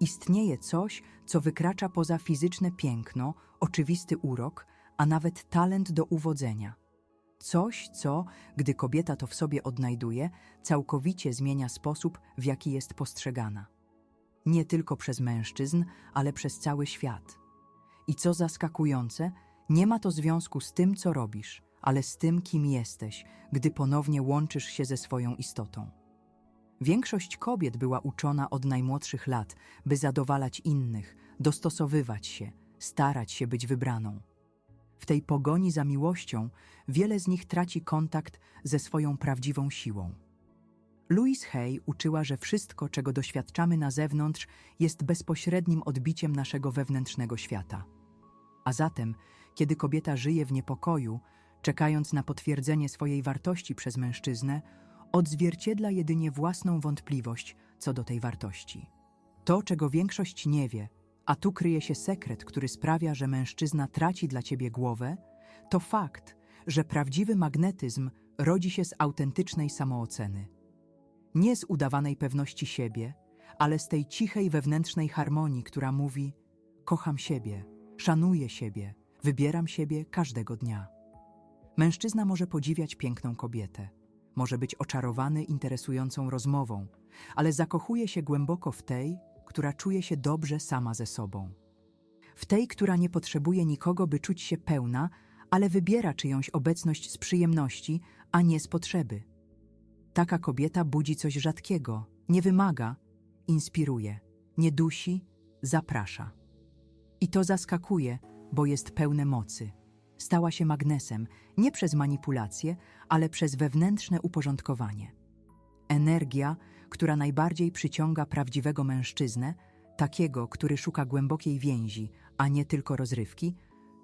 Istnieje coś, co wykracza poza fizyczne piękno, oczywisty urok, a nawet talent do uwodzenia. Coś, co, gdy kobieta to w sobie odnajduje, całkowicie zmienia sposób, w jaki jest postrzegana. Nie tylko przez mężczyzn, ale przez cały świat. I co zaskakujące, nie ma to związku z tym, co robisz, ale z tym, kim jesteś, gdy ponownie łączysz się ze swoją istotą. Większość kobiet była uczona od najmłodszych lat, by zadowalać innych, dostosowywać się, starać się być wybraną. W tej pogoni za miłością wiele z nich traci kontakt ze swoją prawdziwą siłą. Louise Hay uczyła, że wszystko, czego doświadczamy na zewnątrz, jest bezpośrednim odbiciem naszego wewnętrznego świata. A zatem, kiedy kobieta żyje w niepokoju, czekając na potwierdzenie swojej wartości przez mężczyznę, odzwierciedla jedynie własną wątpliwość co do tej wartości. To, czego większość nie wie, a tu kryje się sekret, który sprawia, że mężczyzna traci dla ciebie głowę, to fakt, że prawdziwy magnetyzm rodzi się z autentycznej samooceny. Nie z udawanej pewności siebie, ale z tej cichej wewnętrznej harmonii, która mówi: Kocham siebie, szanuję siebie, wybieram siebie każdego dnia. Mężczyzna może podziwiać piękną kobietę, może być oczarowany interesującą rozmową, ale zakochuje się głęboko w tej, która czuje się dobrze sama ze sobą. W tej, która nie potrzebuje nikogo, by czuć się pełna, ale wybiera czyjąś obecność z przyjemności, a nie z potrzeby. Taka kobieta budzi coś rzadkiego, nie wymaga, inspiruje, nie dusi, zaprasza. I to zaskakuje, bo jest pełne mocy. Stała się magnesem nie przez manipulację, ale przez wewnętrzne uporządkowanie. Energia, która najbardziej przyciąga prawdziwego mężczyznę, takiego, który szuka głębokiej więzi, a nie tylko rozrywki,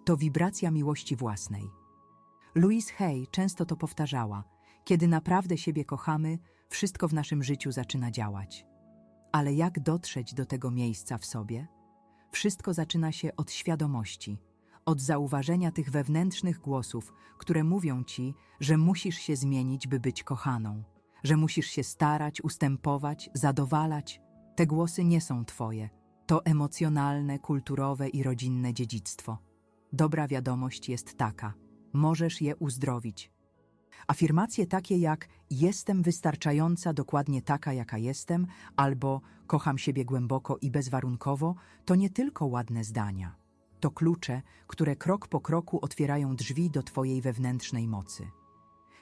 to wibracja miłości własnej. Louise Hay często to powtarzała: Kiedy naprawdę siebie kochamy, wszystko w naszym życiu zaczyna działać. Ale jak dotrzeć do tego miejsca w sobie? Wszystko zaczyna się od świadomości, od zauważenia tych wewnętrznych głosów, które mówią ci, że musisz się zmienić, by być kochaną, że musisz się starać, ustępować, zadowalać. Te głosy nie są twoje. To emocjonalne, kulturowe i rodzinne dziedzictwo. Dobra wiadomość jest taka: możesz je uzdrowić. Afirmacje takie jak jestem wystarczająca, dokładnie taka, jaka jestem, albo kocham siebie głęboko i bezwarunkowo, to nie tylko ładne zdania. To klucze, które krok po kroku otwierają drzwi do Twojej wewnętrznej mocy.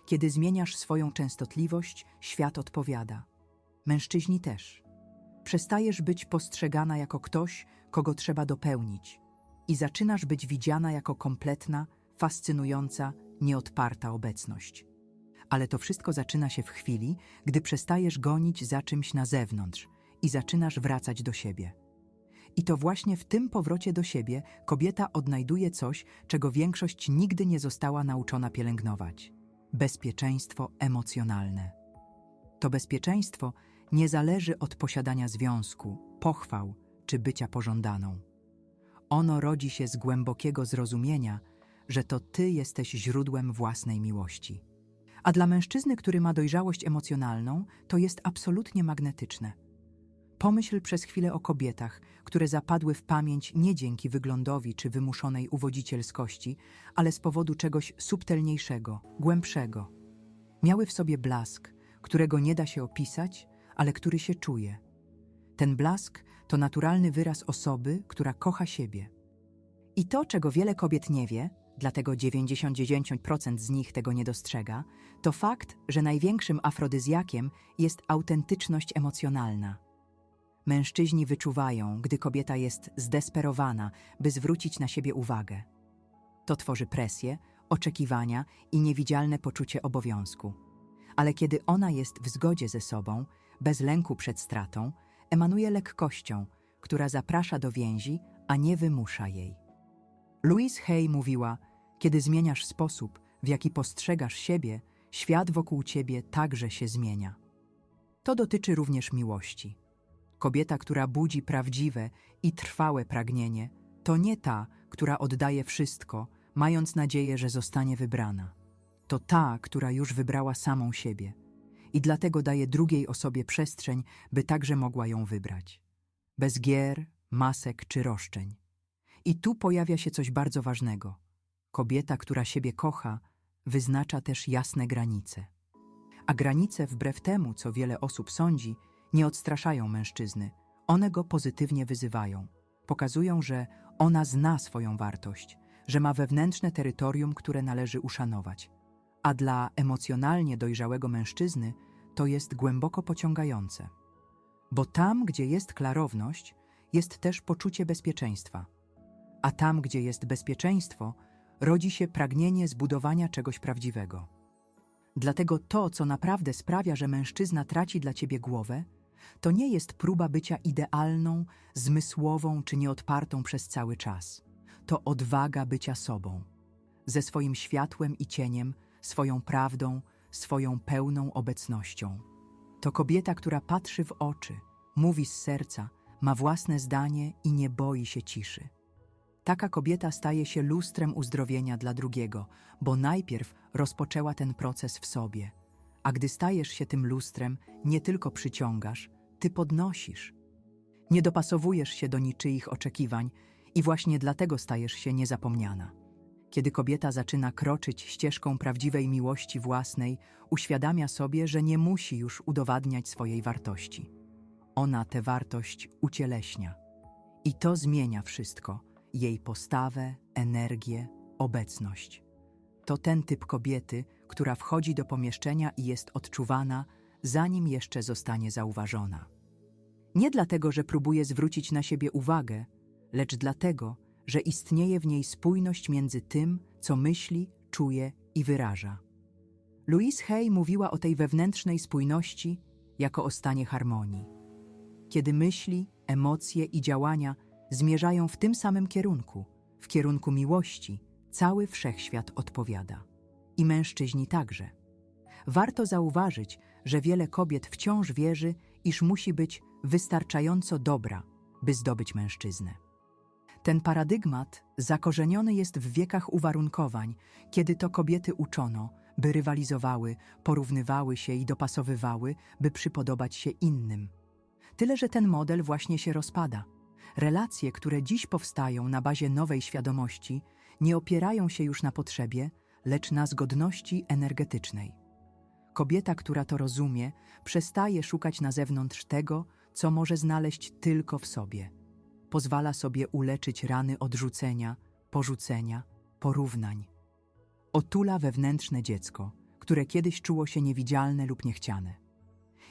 Kiedy zmieniasz swoją częstotliwość, świat odpowiada. Mężczyźni też. Przestajesz być postrzegana jako ktoś, kogo trzeba dopełnić, i zaczynasz być widziana jako kompletna, fascynująca, nieodparta obecność. Ale to wszystko zaczyna się w chwili, gdy przestajesz gonić za czymś na zewnątrz i zaczynasz wracać do siebie. I to właśnie w tym powrocie do siebie kobieta odnajduje coś, czego większość nigdy nie została nauczona pielęgnować bezpieczeństwo emocjonalne. To bezpieczeństwo nie zależy od posiadania związku, pochwał czy bycia pożądaną. Ono rodzi się z głębokiego zrozumienia, że to ty jesteś źródłem własnej miłości. A dla mężczyzny, który ma dojrzałość emocjonalną, to jest absolutnie magnetyczne. Pomyśl przez chwilę o kobietach, które zapadły w pamięć nie dzięki wyglądowi czy wymuszonej uwodzicielskości, ale z powodu czegoś subtelniejszego, głębszego. Miały w sobie blask, którego nie da się opisać, ale który się czuje. Ten blask to naturalny wyraz osoby, która kocha siebie. I to, czego wiele kobiet nie wie, dlatego 99% z nich tego nie dostrzega, to fakt, że największym afrodyzjakiem jest autentyczność emocjonalna. Mężczyźni wyczuwają, gdy kobieta jest zdesperowana, by zwrócić na siebie uwagę. To tworzy presję, oczekiwania i niewidzialne poczucie obowiązku. Ale kiedy ona jest w zgodzie ze sobą, bez lęku przed stratą, emanuje lekkością, która zaprasza do więzi, a nie wymusza jej. Louise Hay mówiła: Kiedy zmieniasz sposób, w jaki postrzegasz siebie, świat wokół ciebie także się zmienia. To dotyczy również miłości. Kobieta, która budzi prawdziwe i trwałe pragnienie, to nie ta, która oddaje wszystko, mając nadzieję, że zostanie wybrana. To ta, która już wybrała samą siebie i dlatego daje drugiej osobie przestrzeń, by także mogła ją wybrać. bez gier, masek czy roszczeń. I tu pojawia się coś bardzo ważnego. Kobieta, która siebie kocha, wyznacza też jasne granice. A granice, wbrew temu, co wiele osób sądzi, nie odstraszają mężczyzny. One go pozytywnie wyzywają. Pokazują, że ona zna swoją wartość, że ma wewnętrzne terytorium, które należy uszanować. A dla emocjonalnie dojrzałego mężczyzny to jest głęboko pociągające. Bo tam, gdzie jest klarowność, jest też poczucie bezpieczeństwa. A tam, gdzie jest bezpieczeństwo, rodzi się pragnienie zbudowania czegoś prawdziwego. Dlatego to, co naprawdę sprawia, że mężczyzna traci dla ciebie głowę, to nie jest próba bycia idealną, zmysłową czy nieodpartą przez cały czas. To odwaga bycia sobą, ze swoim światłem i cieniem, swoją prawdą, swoją pełną obecnością. To kobieta, która patrzy w oczy, mówi z serca, ma własne zdanie i nie boi się ciszy. Taka kobieta staje się lustrem uzdrowienia dla drugiego, bo najpierw rozpoczęła ten proces w sobie. A gdy stajesz się tym lustrem, nie tylko przyciągasz, ty podnosisz. Nie dopasowujesz się do niczyich oczekiwań i właśnie dlatego stajesz się niezapomniana. Kiedy kobieta zaczyna kroczyć ścieżką prawdziwej miłości własnej, uświadamia sobie, że nie musi już udowadniać swojej wartości. Ona tę wartość ucieleśnia. I to zmienia wszystko jej postawę, energię, obecność. To ten typ kobiety, która wchodzi do pomieszczenia i jest odczuwana, zanim jeszcze zostanie zauważona. Nie dlatego, że próbuje zwrócić na siebie uwagę, lecz dlatego, że istnieje w niej spójność między tym, co myśli, czuje i wyraża. Louise Hay mówiła o tej wewnętrznej spójności jako o stanie harmonii. Kiedy myśli, emocje i działania zmierzają w tym samym kierunku, w kierunku miłości, cały wszechświat odpowiada. I mężczyźni także. Warto zauważyć, że wiele kobiet wciąż wierzy, iż musi być wystarczająco dobra, by zdobyć mężczyznę. Ten paradygmat zakorzeniony jest w wiekach uwarunkowań, kiedy to kobiety uczono, by rywalizowały, porównywały się i dopasowywały, by przypodobać się innym. Tyle, że ten model właśnie się rozpada. Relacje, które dziś powstają na bazie nowej świadomości, nie opierają się już na potrzebie, lecz na zgodności energetycznej. Kobieta, która to rozumie, przestaje szukać na zewnątrz tego, co może znaleźć tylko w sobie. Pozwala sobie uleczyć rany odrzucenia, porzucenia, porównań. Otula wewnętrzne dziecko, które kiedyś czuło się niewidzialne lub niechciane.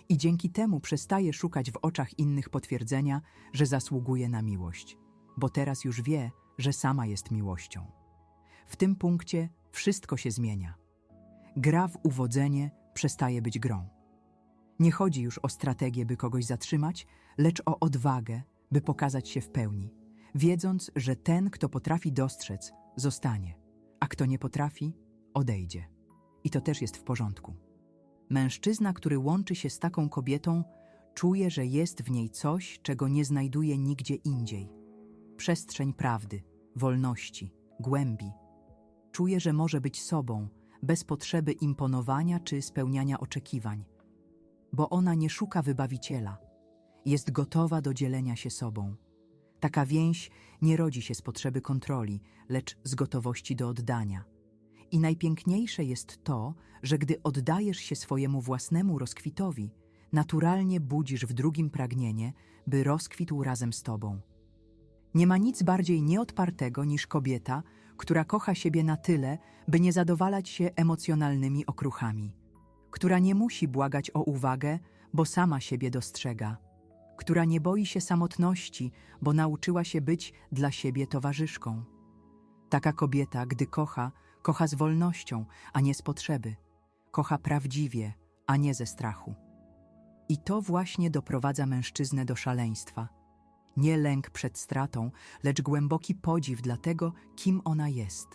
I dzięki temu przestaje szukać w oczach innych potwierdzenia, że zasługuje na miłość, bo teraz już wie, że sama jest miłością. W tym punkcie wszystko się zmienia. Gra w uwodzenie przestaje być grą. Nie chodzi już o strategię, by kogoś zatrzymać, lecz o odwagę, by pokazać się w pełni, wiedząc, że ten, kto potrafi dostrzec, zostanie, a kto nie potrafi, odejdzie. I to też jest w porządku. Mężczyzna, który łączy się z taką kobietą, czuje, że jest w niej coś, czego nie znajduje nigdzie indziej. Przestrzeń prawdy, wolności, głębi. Czuje, że może być sobą, bez potrzeby imponowania czy spełniania oczekiwań. Bo ona nie szuka wybawiciela, jest gotowa do dzielenia się sobą. Taka więź nie rodzi się z potrzeby kontroli, lecz z gotowości do oddania. I najpiękniejsze jest to, że gdy oddajesz się swojemu własnemu rozkwitowi, naturalnie budzisz w drugim pragnienie, by rozkwitł razem z tobą. Nie ma nic bardziej nieodpartego niż kobieta, która kocha siebie na tyle, by nie zadowalać się emocjonalnymi okruchami, która nie musi błagać o uwagę, bo sama siebie dostrzega, która nie boi się samotności, bo nauczyła się być dla siebie towarzyszką. Taka kobieta, gdy kocha, kocha z wolnością, a nie z potrzeby, kocha prawdziwie, a nie ze strachu. I to właśnie doprowadza mężczyznę do szaleństwa nie lęk przed stratą, lecz głęboki podziw dla tego, kim ona jest.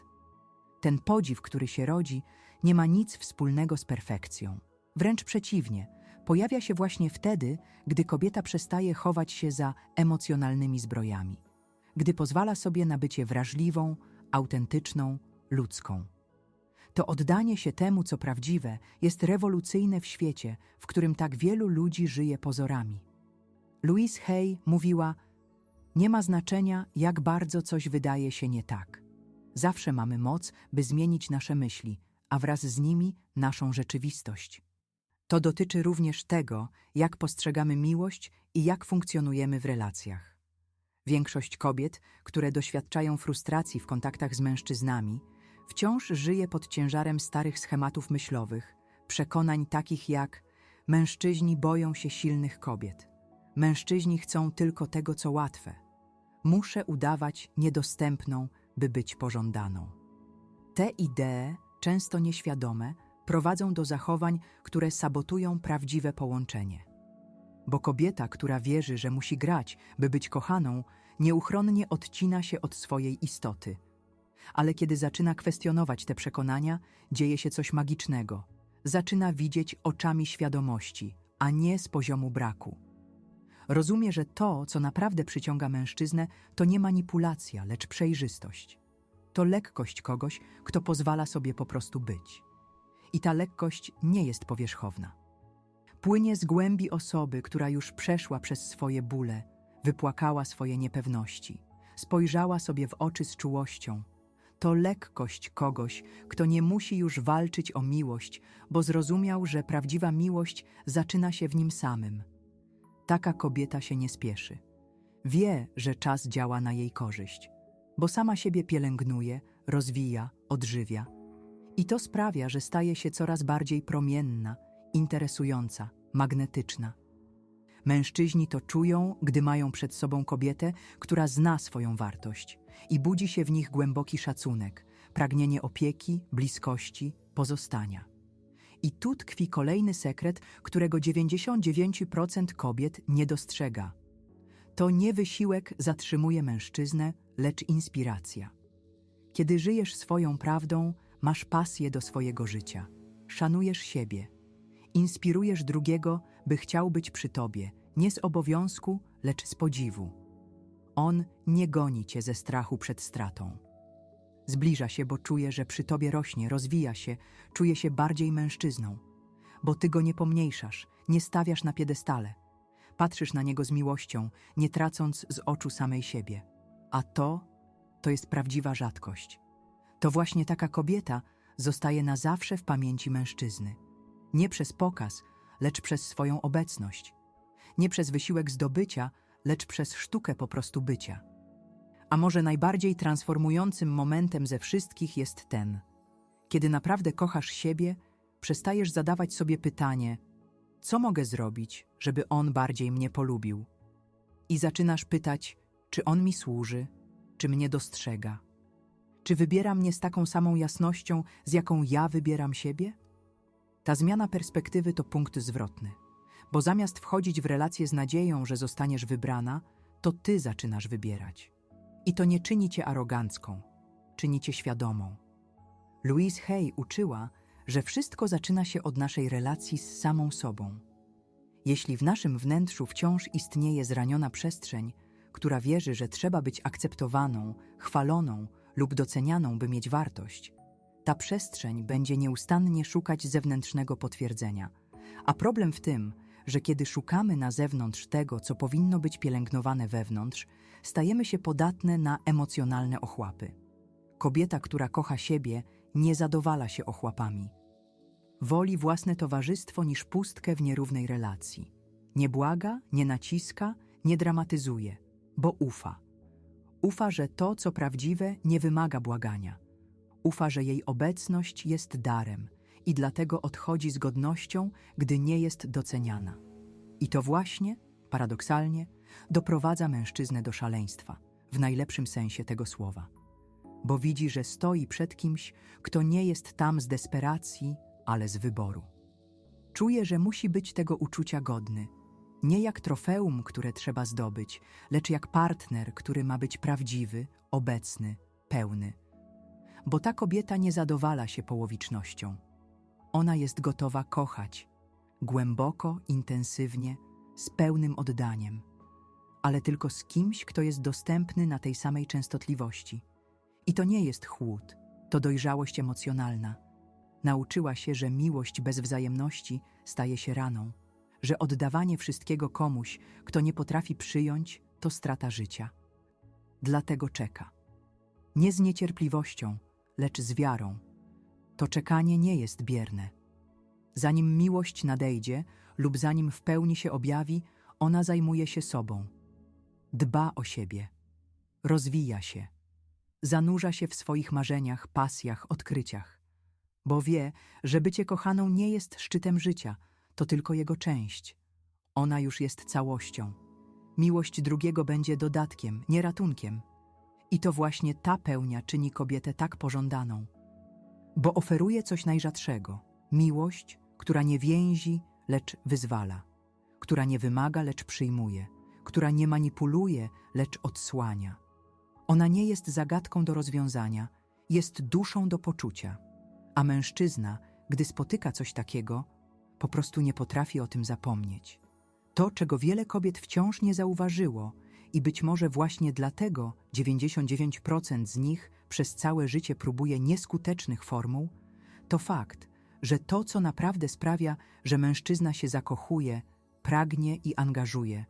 Ten podziw, który się rodzi, nie ma nic wspólnego z perfekcją. Wręcz przeciwnie, pojawia się właśnie wtedy, gdy kobieta przestaje chować się za emocjonalnymi zbrojami, gdy pozwala sobie na bycie wrażliwą, autentyczną, ludzką. To oddanie się temu, co prawdziwe, jest rewolucyjne w świecie, w którym tak wielu ludzi żyje pozorami. Louise Hay mówiła: Nie ma znaczenia, jak bardzo coś wydaje się nie tak. Zawsze mamy moc, by zmienić nasze myśli, a wraz z nimi naszą rzeczywistość. To dotyczy również tego, jak postrzegamy miłość i jak funkcjonujemy w relacjach. Większość kobiet, które doświadczają frustracji w kontaktach z mężczyznami, wciąż żyje pod ciężarem starych schematów myślowych, przekonań takich jak mężczyźni boją się silnych kobiet, mężczyźni chcą tylko tego, co łatwe, muszę udawać niedostępną, by być pożądaną. Te idee, często nieświadome, prowadzą do zachowań, które sabotują prawdziwe połączenie. Bo kobieta, która wierzy, że musi grać, by być kochaną, nieuchronnie odcina się od swojej istoty. Ale kiedy zaczyna kwestionować te przekonania, dzieje się coś magicznego. Zaczyna widzieć oczami świadomości, a nie z poziomu braku. Rozumie, że to, co naprawdę przyciąga mężczyznę, to nie manipulacja, lecz przejrzystość. To lekkość kogoś, kto pozwala sobie po prostu być. I ta lekkość nie jest powierzchowna. Płynie z głębi osoby, która już przeszła przez swoje bóle, wypłakała swoje niepewności, spojrzała sobie w oczy z czułością. To lekkość kogoś, kto nie musi już walczyć o miłość, bo zrozumiał, że prawdziwa miłość zaczyna się w nim samym. Taka kobieta się nie spieszy. Wie, że czas działa na jej korzyść, bo sama siebie pielęgnuje, rozwija, odżywia. I to sprawia, że staje się coraz bardziej promienna, interesująca, magnetyczna. Mężczyźni to czują, gdy mają przed sobą kobietę, która zna swoją wartość i budzi się w nich głęboki szacunek, pragnienie opieki, bliskości, pozostania. I tu tkwi kolejny sekret, którego 99% kobiet nie dostrzega. To nie wysiłek zatrzymuje mężczyznę, lecz inspiracja. Kiedy żyjesz swoją prawdą, masz pasję do swojego życia, szanujesz siebie, inspirujesz drugiego, by chciał być przy tobie, nie z obowiązku, lecz z podziwu. On nie goni cię ze strachu przed stratą. Zbliża się, bo czuje, że przy tobie rośnie, rozwija się, czuje się bardziej mężczyzną. Bo ty go nie pomniejszasz, nie stawiasz na piedestale. Patrzysz na niego z miłością, nie tracąc z oczu samej siebie. A to, to jest prawdziwa rzadkość. To właśnie taka kobieta zostaje na zawsze w pamięci mężczyzny. Nie przez pokaz, lecz przez swoją obecność. Nie przez wysiłek zdobycia, lecz przez sztukę po prostu bycia. A może najbardziej transformującym momentem ze wszystkich jest ten, kiedy naprawdę kochasz siebie, przestajesz zadawać sobie pytanie: co mogę zrobić, żeby on bardziej mnie polubił? I zaczynasz pytać, czy on mi służy, czy mnie dostrzega, czy wybiera mnie z taką samą jasnością, z jaką ja wybieram siebie? Ta zmiana perspektywy to punkt zwrotny, bo zamiast wchodzić w relacje z nadzieją, że zostaniesz wybrana, to ty zaczynasz wybierać. I to nie czyni cię arogancką, czyni cię świadomą. Louise Hay uczyła, że wszystko zaczyna się od naszej relacji z samą sobą. Jeśli w naszym wnętrzu wciąż istnieje zraniona przestrzeń, która wierzy, że trzeba być akceptowaną, chwaloną lub docenianą, by mieć wartość, ta przestrzeń będzie nieustannie szukać zewnętrznego potwierdzenia. A problem w tym, że kiedy szukamy na zewnątrz tego, co powinno być pielęgnowane wewnątrz, stajemy się podatne na emocjonalne ochłapy. Kobieta, która kocha siebie, nie zadowala się ochłapami. Woli własne towarzystwo niż pustkę w nierównej relacji. Nie błaga, nie naciska, nie dramatyzuje, bo ufa. Ufa, że to, co prawdziwe, nie wymaga błagania. Ufa, że jej obecność jest darem i dlatego odchodzi z godnością, gdy nie jest doceniana. I to właśnie, paradoksalnie, doprowadza mężczyznę do szaleństwa, w najlepszym sensie tego słowa. Bo widzi, że stoi przed kimś, kto nie jest tam z desperacji, ale z wyboru. Czuje, że musi być tego uczucia godny, nie jak trofeum, które trzeba zdobyć, lecz jak partner, który ma być prawdziwy, obecny, pełny. Bo ta kobieta nie zadowala się połowicznością. Ona jest gotowa kochać, głęboko, intensywnie, z pełnym oddaniem, ale tylko z kimś, kto jest dostępny na tej samej częstotliwości. I to nie jest chłód, to dojrzałość emocjonalna. Nauczyła się, że miłość bez wzajemności staje się raną, że oddawanie wszystkiego komuś, kto nie potrafi przyjąć, to strata życia. Dlatego czeka. Nie z niecierpliwością, lecz z wiarą. To czekanie nie jest bierne. Zanim miłość nadejdzie lub zanim w pełni się objawi, ona zajmuje się sobą. Dba o siebie. Rozwija się. Zanurza się w swoich marzeniach, pasjach, odkryciach. Bo wie, że bycie kochaną nie jest szczytem życia, to tylko jego część. Ona już jest całością. Miłość drugiego będzie dodatkiem, nie ratunkiem. I to właśnie ta pełnia czyni kobietę tak pożądaną. Bo oferuje coś najrzadszego miłość, która nie więzi, lecz wyzwala, która nie wymaga, lecz przyjmuje, która nie manipuluje, lecz odsłania. Ona nie jest zagadką do rozwiązania, jest duszą do poczucia. A mężczyzna, gdy spotyka coś takiego, po prostu nie potrafi o tym zapomnieć. To, czego wiele kobiet wciąż nie zauważyło, i być może właśnie dlatego 99% z nich przez całe życie próbuje nieskutecznych formuł, to fakt, że to, co naprawdę sprawia, że mężczyzna się zakochuje, pragnie i angażuje,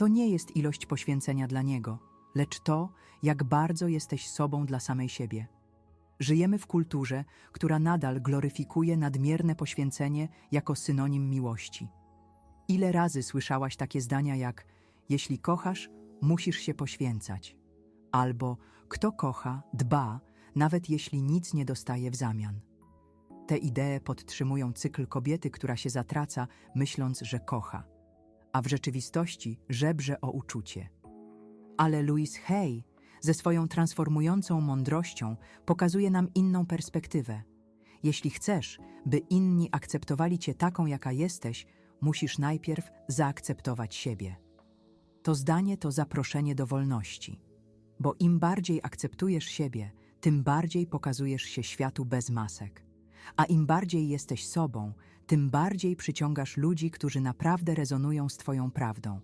to nie jest ilość poświęcenia dla niego, lecz to, jak bardzo jesteś sobą dla samej siebie. Żyjemy w kulturze, która nadal gloryfikuje nadmierne poświęcenie jako synonim miłości. Ile razy słyszałaś takie zdania jak: Jeśli kochasz, musisz się poświęcać, albo kto kocha, dba, nawet jeśli nic nie dostaje w zamian. Te idee podtrzymują cykl kobiety, która się zatraca, myśląc, że kocha, a w rzeczywistości żebrze o uczucie. Ale Louise Hay ze swoją transformującą mądrością pokazuje nam inną perspektywę. Jeśli chcesz, by inni akceptowali cię taką, jaka jesteś, musisz najpierw zaakceptować siebie. To zdanie to zaproszenie do wolności, bo im bardziej akceptujesz siebie, tym bardziej pokazujesz się światu bez masek. A im bardziej jesteś sobą, tym bardziej przyciągasz ludzi, którzy naprawdę rezonują z Twoją prawdą,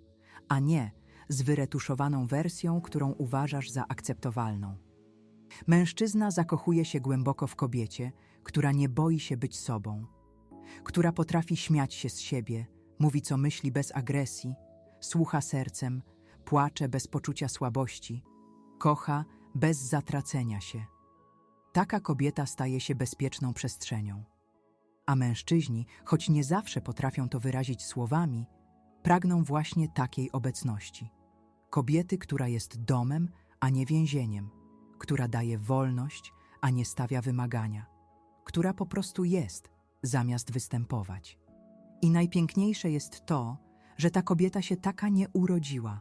a nie z wyretuszowaną wersją, którą uważasz za akceptowalną. Mężczyzna zakochuje się głęboko w kobiecie, która nie boi się być sobą, która potrafi śmiać się z siebie, mówi co myśli bez agresji, słucha sercem, płacze bez poczucia słabości, kocha bez zatracenia się. Taka kobieta staje się bezpieczną przestrzenią. A mężczyźni, choć nie zawsze potrafią to wyrazić słowami, pragną właśnie takiej obecności. Kobiety, która jest domem, a nie więzieniem, która daje wolność, a nie stawia wymagania, która po prostu jest, zamiast występować. I najpiękniejsze jest to, że ta kobieta się taka nie urodziła.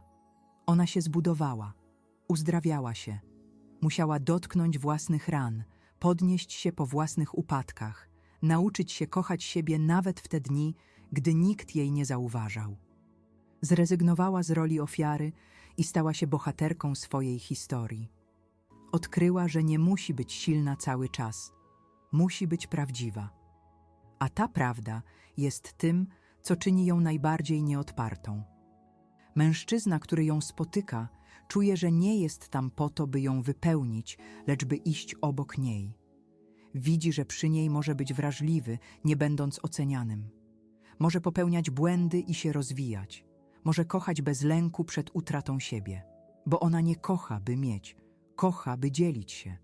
Ona się zbudowała, uzdrawiała się, musiała dotknąć własnych ran, podnieść się po własnych upadkach, nauczyć się kochać siebie nawet w te dni, gdy nikt jej nie zauważał. Zrezygnowała z roli ofiary i stała się bohaterką swojej historii. Odkryła, że nie musi być silna cały czas, musi być prawdziwa. A ta prawda jest tym, co czyni ją najbardziej nieodpartą. Mężczyzna, który ją spotyka, czuje, że nie jest tam po to, by ją wypełnić, lecz by iść obok niej. Widzi, że przy niej może być wrażliwy, nie będąc ocenianym. Może popełniać błędy i się rozwijać. Może kochać bez lęku przed utratą siebie, bo ona nie kocha, by mieć, kocha, by dzielić się.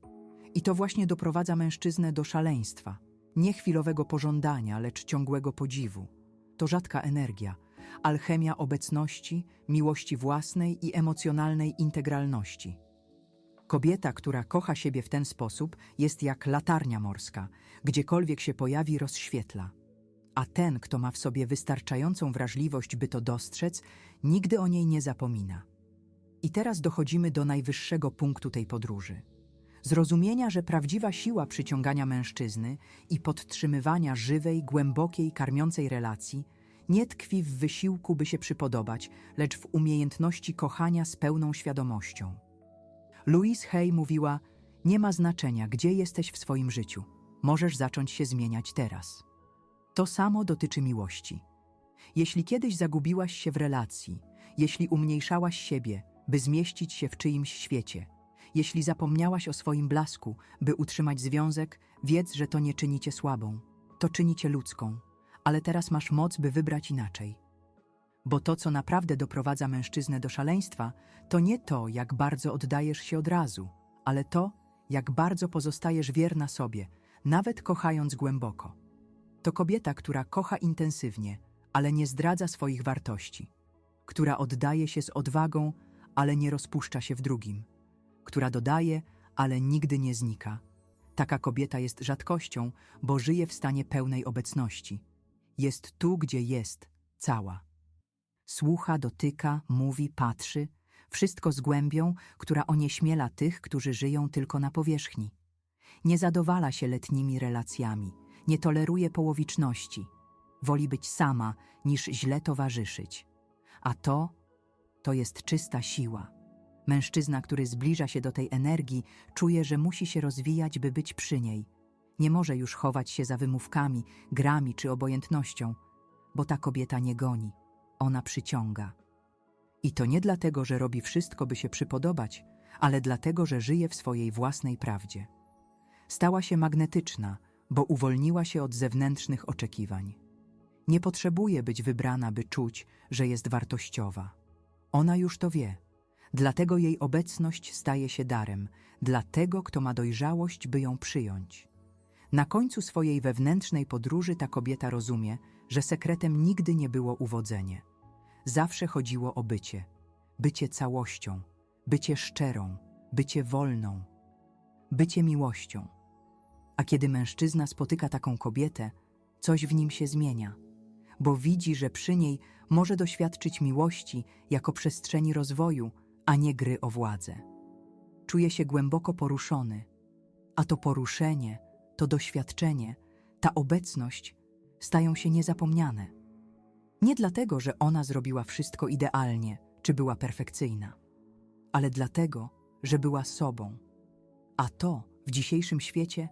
I to właśnie doprowadza mężczyznę do szaleństwa, nie chwilowego pożądania, lecz ciągłego podziwu. To rzadka energia, alchemia obecności, miłości własnej i emocjonalnej integralności. Kobieta, która kocha siebie w ten sposób, jest jak latarnia morska, gdziekolwiek się pojawi, rozświetla. A ten, kto ma w sobie wystarczającą wrażliwość, by to dostrzec, nigdy o niej nie zapomina. I teraz dochodzimy do najwyższego punktu tej podróży. Zrozumienia, że prawdziwa siła przyciągania mężczyzny i podtrzymywania żywej, głębokiej, karmiącej relacji nie tkwi w wysiłku, by się przypodobać, lecz w umiejętności kochania z pełną świadomością. Louise Hay mówiła: Nie ma znaczenia, gdzie jesteś w swoim życiu, możesz zacząć się zmieniać teraz. To samo dotyczy miłości. Jeśli kiedyś zagubiłaś się w relacji, jeśli umniejszałaś siebie, by zmieścić się w czyimś świecie, jeśli zapomniałaś o swoim blasku, by utrzymać związek, wiedz, że to nie czyni cię słabą, to czyni cię ludzką, ale teraz masz moc, by wybrać inaczej. Bo to, co naprawdę doprowadza mężczyznę do szaleństwa, to nie to, jak bardzo oddajesz się od razu, ale to, jak bardzo pozostajesz wierna sobie, nawet kochając głęboko. To kobieta, która kocha intensywnie, ale nie zdradza swoich wartości, która oddaje się z odwagą, ale nie rozpuszcza się w drugim, która dodaje, ale nigdy nie znika. Taka kobieta jest rzadkością, bo żyje w stanie pełnej obecności. Jest tu, gdzie jest, cała. Słucha, dotyka, mówi, patrzy, wszystko z głębią, która onieśmiela tych, którzy żyją tylko na powierzchni. Nie zadowala się letnimi relacjami, nie toleruje połowiczności. Woli być sama, niż źle towarzyszyć. A to, to jest czysta siła. Mężczyzna, który zbliża się do tej energii, czuje, że musi się rozwijać, by być przy niej. Nie może już chować się za wymówkami, grami czy obojętnością, bo ta kobieta nie goni, ona przyciąga. I to nie dlatego, że robi wszystko, by się przypodobać, ale dlatego, że żyje w swojej własnej prawdzie. Stała się magnetyczna, bo uwolniła się od zewnętrznych oczekiwań. Nie potrzebuje być wybrana, by czuć, że jest wartościowa. Ona już to wie. Dlatego jej obecność staje się darem, dla tego, kto ma dojrzałość, by ją przyjąć. Na końcu swojej wewnętrznej podróży ta kobieta rozumie, że sekretem nigdy nie było uwodzenie. Zawsze chodziło o bycie, bycie całością, bycie szczerą, bycie wolną, bycie miłością. A kiedy mężczyzna spotyka taką kobietę, coś w nim się zmienia, bo widzi, że przy niej może doświadczyć miłości jako przestrzeni rozwoju, a nie gry o władzę. Czuje się głęboko poruszony, a to poruszenie, to doświadczenie, ta obecność stają się niezapomniane. Nie dlatego, że ona zrobiła wszystko idealnie, czy była perfekcyjna, ale dlatego, że była sobą. A to w dzisiejszym świecie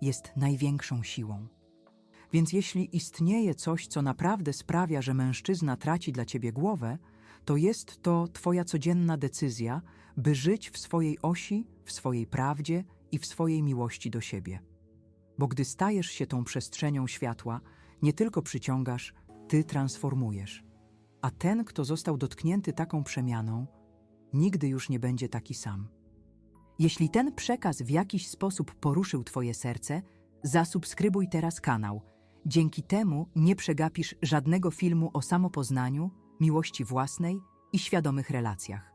jest największą siłą. Więc jeśli istnieje coś, co naprawdę sprawia, że mężczyzna traci dla ciebie głowę, to jest to Twoja codzienna decyzja, by żyć w swojej osi, w swojej prawdzie i w swojej miłości do siebie. Bo gdy stajesz się tą przestrzenią światła, nie tylko przyciągasz, ty transformujesz. A ten, kto został dotknięty taką przemianą, nigdy już nie będzie taki sam. Jeśli ten przekaz w jakiś sposób poruszył Twoje serce, zasubskrybuj teraz kanał. Dzięki temu nie przegapisz żadnego filmu o samopoznaniu, miłości własnej i świadomych relacjach.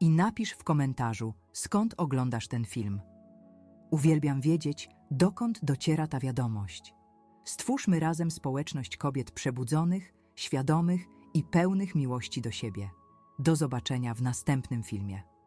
I napisz w komentarzu, skąd oglądasz ten film. Uwielbiam wiedzieć, dokąd dociera ta wiadomość. Stwórzmy razem społeczność kobiet przebudzonych, świadomych i pełnych miłości do siebie. Do zobaczenia w następnym filmie.